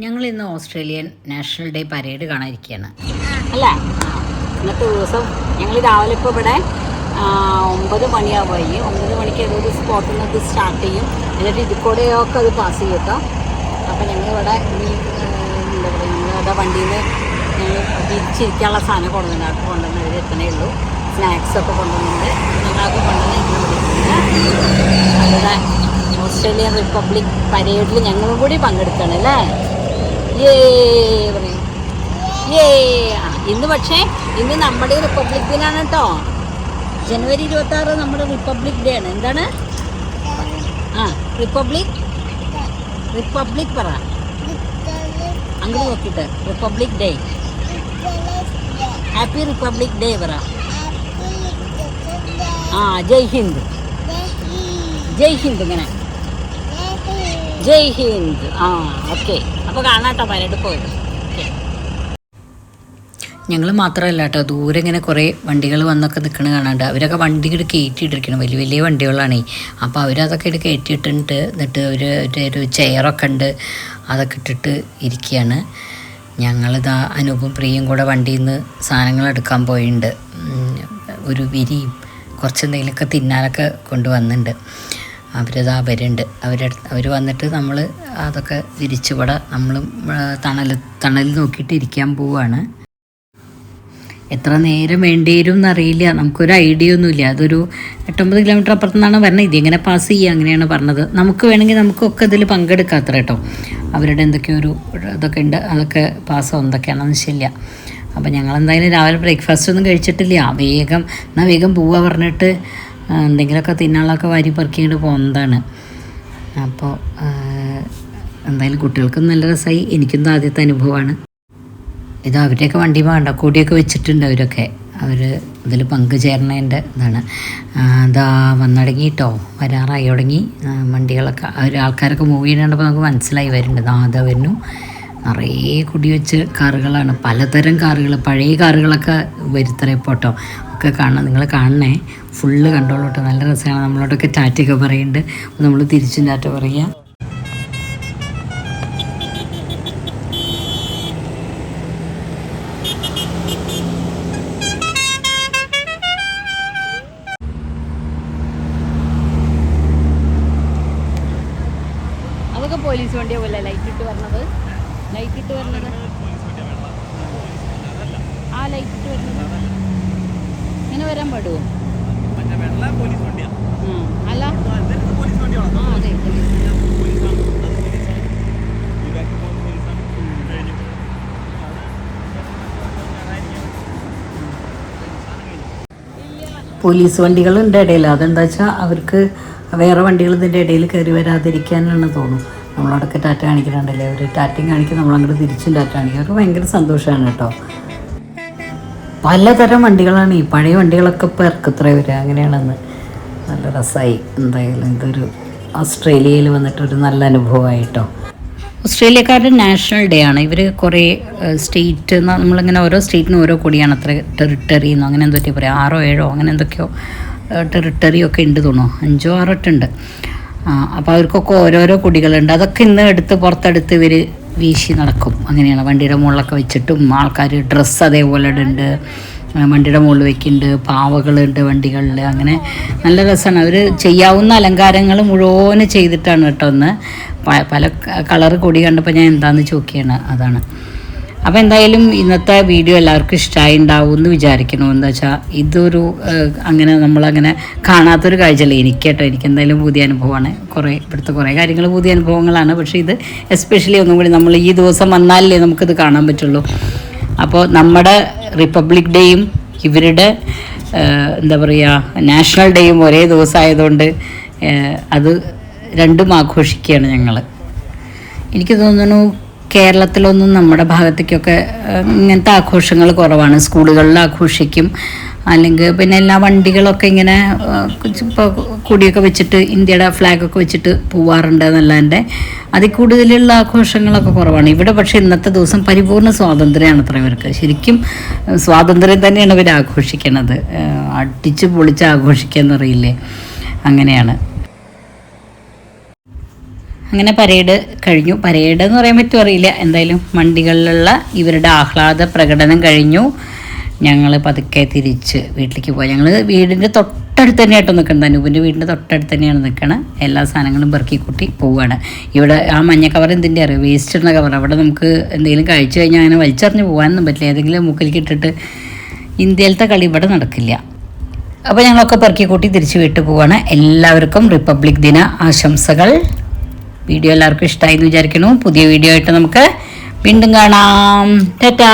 ഞങ്ങൾ ഇന്ന് Australian national day parade കാണാനിരിക്കുകയാണ് അല്ല? ഇന്നത്തെ ദിവസം ഞങ്ങൾ രാവിലെ ഇപ്പോൾ ഇവിടെ ഒമ്പത് മണിയാവുമായി ഒമ്പത് മണിക്ക് ഏതൊരു സ്പോട്ടിൽ നിന്ന് സ്റ്റാർട്ട് ചെയ്യും. എന്നിട്ട് ഇതിക്കൂടെയൊക്കെ അത് പാസ് ചെയ്യട്ടോ. അപ്പോൾ ഞങ്ങളിവിടെ ഈ എന്താ പറയുക ഞങ്ങളിവിടെ വണ്ടിയിൽ ഞങ്ങൾ തിരിച്ചിരിക്കാനുള്ള സാധനം കൊണ്ടുവന്നിട്ട് കൊണ്ടുവന്നവർ എത്തണേ ഉള്ളൂ. സ്നാക്സ് ഒക്കെ കൊണ്ടുവന്നിട്ടുണ്ട്. ഞങ്ങളൊക്കെ കൊണ്ടുവന്ന് അതുപോലെ ഓസ്ട്രേലിയൻ റിപ്പബ്ലിക് പരേഡിൽ ഞങ്ങളും കൂടി പങ്കെടുക്കണം അല്ലേ? ഇന്ന് പക്ഷേ ഇന്ന് നമ്മുടെ റിപ്പബ്ലിക് ദിനാണ് കേട്ടോ ജനുവരി ഇരുപത്തി ആറ് നമ്മുടെ റിപ്പബ്ലിക് ഡേ ആണ്. എന്താണ്? ആ റിപ്പബ്ലിക് റിപ്പബ്ലിക് പറ. അങ്ങനെ നോക്കിയിട്ട്. Republic day happy republic day പറ. ആ ജയ് ഹിന്ദ്. ജയ് ഹിന്ദ് ഇങ്ങനെ. ജയ് ഹിന്ദ്. ആ ഓക്കെ. അപ്പോൾ കാണാട്ടോ പരേഡ് പോയത് ഞങ്ങൾ മാത്രമല്ല കേട്ടോ ദൂരെ ഇങ്ങനെ കുറേ വണ്ടികൾ വന്നൊക്കെ നിൽക്കണ കാണാണ്ട്. അവരൊക്കെ വണ്ടി ഇങ്ങോട്ട് കയറ്റിയിട്ടിരിക്കണം വലിയ വലിയ വണ്ടികളാണേ. അപ്പോൾ അവരതൊക്കെ ഇട്ട് കയറ്റിയിട്ടുണ്ട് എന്നിട്ട് ഒരു- ഒരു ചെയറൊക്കെ ഉണ്ട് അതൊക്കെ ഇട്ടിട്ട് ഇരിക്കുകയാണ് ഞങ്ങളിതാ അനൂപും പ്രിയയും കൂടെ വണ്ടിയിൽ നിന്ന് സാധനങ്ങൾ എടുക്കാൻ പോയിട്ടുണ്ട് ഒരു വിരിയും കുറച്ച് എന്തെങ്കിലുമൊക്കെ തിന്നാനൊക്കെ കൊണ്ടുവന്നിട്ടുണ്ട് അവരിതാ വരുന്നുണ്ട്. അവരെ അവർ വന്നിട്ട് നമ്മൾ അതൊക്കെ വിരിച്ചുകൂടെ നമ്മൾ തണൽ തണൽ നോക്കിയിട്ട് ഇരിക്കാൻ പോവുകയാണ് എത്ര നേരം വേണ്ടി വരും എന്നറിയില്ല നമുക്കൊരു ഐഡിയ ഒന്നുമില്ല അതൊരു എട്ടൊമ്പത് കിലോമീറ്റർ അപ്പുറത്തു നിന്നാണ് പറഞ്ഞത് ഇതിങ്ങനെ പാസ് ചെയ്യുക അങ്ങനെയാണ് പറഞ്ഞത്. നമുക്ക് വേണമെങ്കിൽ നമുക്കൊക്കെ ഇതിൽ പങ്കെടുക്കാം അത്ര കേട്ടോ. അവരുടെ എന്തൊക്കെയോ ഒരു ഇതൊക്കെ ഉണ്ട്. അതൊക്കെ പാസ്സോ എന്തൊക്കെയാണെന്ന് ശരിയില്ല അപ്പോൾ ഞങ്ങൾ എന്തായാലും രാവിലെ ബ്രേക്ക്ഫാസ്റ്റ് ഒന്നും കഴിച്ചിട്ടില്ല. വേഗം എന്നാൽ വേഗം പോവുക പറഞ്ഞിട്ട് എന്തെങ്കിലുമൊക്കെ തിന്നാളൊക്കെ വാരി പെറുക്കിയിട്ട് പോകുന്നതാണ് അപ്പോൾ എന്തായാലും കുട്ടികൾക്കും നല്ല രസമായി എനിക്കും ആദ്യത്തെ അനുഭവമാണ്. ഇത് അവരുടെയൊക്കെ വണ്ടി വേണ്ട വെച്ചിട്ടുണ്ട് അവരൊക്കെ. അവർ ഇതിൽ പങ്കുചേരണേന്റെ ഇതാണ്. അതാ വന്നടങ്ങി കേട്ടോ വരാറായി തുടങ്ങി. വണ്ടികളൊക്കെ. അവർ ആൾക്കാരൊക്കെ മൂവ് ചെയ്യുന്നുണ്ടപ്പോൾ നമുക്ക് മനസ്സിലായി വരുന്നുണ്ട്. ദാ അതാ വരുന്നു നിറയെ കുടി വെച്ച് കാറുകളാണ്. പലതരം കാറുകൾ പഴയ കാറുകളൊക്കെ വരുത്തറ പോട്ടോ കേട്ടോ ഒക്കെ കാണണം നിങ്ങൾ കാണണേ. ഫുള്ള് കണ്ടോളൂ കേട്ടോ നല്ല രസമാണ്. നമ്മളോടൊക്കെ ടാറ്റയൊക്കെ പറയുന്നുണ്ട് നമ്മൾ തിരിച്ചും ടാറ്റ പറയുക പോലീസ് വണ്ടിയാ പോലെ ലൈറ്റ് ഇട്ട് വരണത്. ലൈറ്റ് ഇട്ട് വരുന്നത്? ആ ലൈറ്റ് ഇട്ട് വരുന്നത്. ഇങ്ങനെ വരാൻ പാടുമോ ഉം. അല്ല? ആ അതെ പോലീസ് പോലീസ് വണ്ടികളുണ്ട് ഇടയിൽ. അതെന്താ വെച്ചാൽ അവർക്ക് വേറെ വണ്ടികൾ ഇതിന്റെ ഇടയിൽ കയറി വരാതിരിക്കാനാണ് തോന്നുന്നു നമ്മളവിടൊക്കെ ടാറ്റ കാണിക്കുന്നുണ്ടല്ലേ അവർ ടാറ്റയും കാണിക്കും നമ്മളങ്ങോട്ട് തിരിച്ചും ടാറ്റ കാണിക്കും. അവർക്ക് ഭയങ്കര സന്തോഷമാണ് കേട്ടോ. പലതരം വണ്ടികളാണ് ഈ പഴയ വണ്ടികളൊക്കെ ഇപ്പോൾ ഇറക്കത്ര വരിക അങ്ങനെയാണെന്ന്. നല്ല രസമായി എന്തായാലും ഇതൊരു ഓസ്ട്രേലിയയിൽ വന്നിട്ടൊരു നല്ല അനുഭവമായിട്ടോ. ഓസ്ട്രേലിയക്കാരുടെ നാഷണൽ ഡേ ആണ്. ഇവർ കുറേ സ്റ്റേറ്റ് നമ്മളിങ്ങനെ ഓരോ സ്റ്റേറ്റിനും ഓരോ കൂടിയാണ്. അത്ര ടെറിട്ടറി എന്നോ അങ്ങനെ എന്തൊക്കെയോ പറയാം? ആറോ ഏഴോ അങ്ങനെ എന്തൊക്കെയോ ടെറിട്ടറി ഒക്കെ ഉണ്ട് തോന്നുന്നു. അഞ്ചോ ആറോ ഉണ്ട്. അപ്പോൾ അവർക്കൊക്കെ ഓരോരോ കുടികളുണ്ട്. അതൊക്കെ ഇന്ന് എടുത്ത് പുറത്തെടുത്ത് ഇവർ വീശി നടക്കും. അങ്ങനെയാണ് വണ്ടിയുടെ മുകളിലൊക്കെ വെച്ചിട്ടും ആൾക്കാർ ഡ്രസ്സ് അതേപോലെ ഉണ്ട് വണ്ടിയുടെ മുകളിൽ വെക്കുന്നുണ്ട്. പാവകളുണ്ട് വണ്ടികളിൽ അങ്ങനെ നല്ല രസമാണ് അവർ ചെയ്യാവുന്ന അലങ്കാരങ്ങൾ മുഴുവൻ ചെയ്തിട്ടാണ് കേട്ടോ ഒന്ന് പല കളർ കൊടി കണ്ടപ്പോൾ ഞാൻ എന്താണെന്ന് ചോദിക്കുകയാണ്. അതാണ്. അപ്പോൾ എന്തായാലും ഇന്നത്തെ വീഡിയോ എല്ലാവർക്കും ഇഷ്ടമായി ഉണ്ടാവും എന്ന് വിചാരിക്കുന്നു. എന്താ വെച്ചാൽ ഇതൊരു അങ്ങനെ നമ്മളങ്ങനെ കാണാത്തൊരു കാഴ്ചയല്ല എനിക്ക് കേട്ടോ എനിക്ക് എന്തായാലും പുതിയ അനുഭവമാണ്. കുറേ ഇവിടുത്തെ കുറേ കാര്യങ്ങൾ പുതിയ അനുഭവങ്ങളാണ്. പക്ഷേ ഇത് എസ്പെഷ്യലി ഒന്നും കൂടി നമ്മൾ ഈ ദിവസം വന്നാലല്ലേ നമുക്കിത് കാണാൻ പറ്റുള്ളൂ. അപ്പോൾ നമ്മുടെ റിപ്പബ്ലിക് ഡേയും ഇവരുടെ എന്താ പറയുക നാഷണൽ ഡേയും ഒരേ ദിവസമായതുകൊണ്ട് അത് രണ്ടും ആഘോഷിക്കുകയാണ് ഞങ്ങൾ എനിക്ക് തോന്നുന്നു കേരളത്തിലൊന്നും നമ്മുടെ ഭാഗത്തേക്കൊക്കെ ഇങ്ങനത്തെ ആഘോഷങ്ങൾ കുറവാണ്. സ്കൂളുകളിൽ ആഘോഷിക്കും. അല്ലെങ്കിൽ പിന്നെ എല്ലാ വണ്ടികളൊക്കെ ഇങ്ങനെ ഇപ്പോൾ കൊടിയൊക്കെ വെച്ചിട്ട് ഇന്ത്യയുടെ ഫ്ലാഗൊക്കെ വെച്ചിട്ട് പോവാറുണ്ട് എന്നല്ലാണ്ട് അതിൽ കൂടുതലുള്ള ആഘോഷങ്ങളൊക്കെ കുറവാണ്. ഇവിടെ പക്ഷേ ഇന്നത്തെ ദിവസം പരിപൂർണ സ്വാതന്ത്ര്യമാണ് അത്ര ഇവർക്ക്. ശരിക്കും സ്വാതന്ത്ര്യം തന്നെയാണ് ഇവർ ആഘോഷിക്കണത്. അടിച്ച് പൊളിച്ച് ആഘോഷിക്കുക എന്നറിയില്ലേ അങ്ങനെയാണ്. അങ്ങനെ പരേഡ് കഴിഞ്ഞു. പരേഡ് എന്ന് പറയാൻ പറ്റുമോ അറിയില്ല. എന്തായാലും വണ്ടികളിലുള്ള ഇവരുടെ ആഹ്ലാദ പ്രകടനം കഴിഞ്ഞു. ഞങ്ങൾ പതുക്കെ തിരിച്ച് വീട്ടിലേക്ക് പോയി. ഞങ്ങൾ വീടിന്റെ തൊട്ടടുത്ത് തന്നെയായിട്ട് നിൽക്കുന്നത് അനൂപിന്റെ വീടിന്റെ തൊട്ടടുത്ത് തന്നെയാണ് നിൽക്കണം എല്ലാ സാധനങ്ങളും പെറുക്കി കൂട്ടി പോവുകയാണ് ഇവിടെ ആ മഞ്ഞ കവർ എന്തിന്റെ അറിയാം? വേസ്റ്റ് ഇടുന്ന കവർ. അവിടെ നമുക്ക് എന്തെങ്കിലും കഴിച്ചു കഴിഞ്ഞാൽ അങ്ങനെ വലിച്ചെറിഞ്ഞ് പോകാനൊന്നും പറ്റില്ല. ഏതെങ്കിലും മുക്കിലേക്ക് ഇട്ടിട്ട് ഇന്ത്യയിലത്തെ കളി ഇവിടെ നടക്കില്ല. അപ്പോൾ ഞങ്ങളൊക്കെ പെറുക്കി കൂട്ടി തിരിച്ച് വീട്ടിൽ പോവുകയാണ് എല്ലാവർക്കും റിപ്പബ്ലിക് ദിന ആശംസകൾ. വീഡിയോ എല്ലാവർക്കും ഇഷ്ടമായി എന്ന് വിചാരിക്കുന്നു. പുതിയ വീഡിയോ ആയിട്ട് നമുക്ക് വീണ്ടും കാണാം. ടാറ്റാ.